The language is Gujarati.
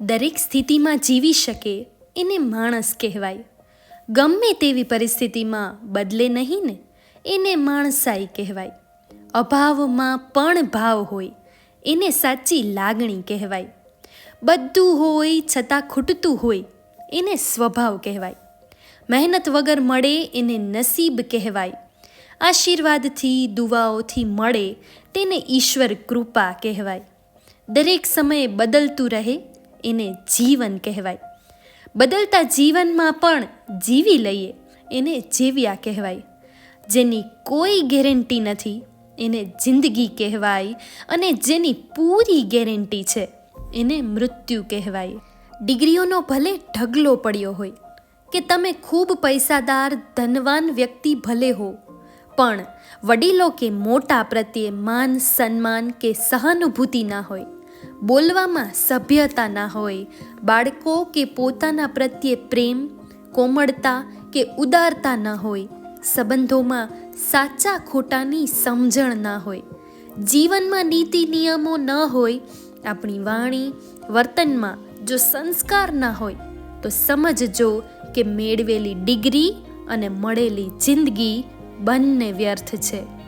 દરેક સ્થિતિમાં જીવી શકે એને માણસ કહેવાય. ગમે તેવી પરિસ્થિતિમાં બદલે નહીં ને, એને માણસાઈ કહેવાય. અભાવમાં પણ ભાવ હોય, એને સાચી લાગણી કહેવાય. બધું હોય છતાં ખૂટતું હોય, એને સ્વભાવ કહેવાય. મહેનત વગર મળે એને નસીબ કહેવાય. આશીર્વાદથી, દુવાઓથી મળે તેને ઈશ્વર કૃપા કહેવાય. દરેક સમયે બદલતું રહે એને જીવન કહેવાય. બદલતા જીવનમાં પણ જીવી લઈએ, એને જીવ્યા કહેવાય. જેની કોઈ ગેરંટી નથી, એને જિંદગી કહેવાય અને જેની પૂરી ગેરંટી છે, એને મૃત્યુ કહેવાય. ડિગ્રીઓનો ભલે ઢગલો પડ્યો હોય, કે તમે ખૂબ પૈસાદાર, ધનવાન વ્યક્તિ ભલે હો, પણ વડીલો કે મોટા પ્રત્યે માન, સન્માન કે સહાનુભૂતિ ના હોય. બોલવામાં સભ્યતા ના હોય. બાળકો કે પોતાના પ્રત્યે પ્રેમ, કોમળતા કે ઉદારતા ન હોય. સંબંધોમાં સાચા ખોટાની સમજણ ના હોય. જીવનમાં નીતિ નિયમો ન હોય. આપણી વાણી, વર્તનમાં જો સંસ્કાર ના હોય, તો સમજજો કે મેળવેલી ડિગ્રી અને મળેલી જિંદગી બંને વ્યર્થ છે.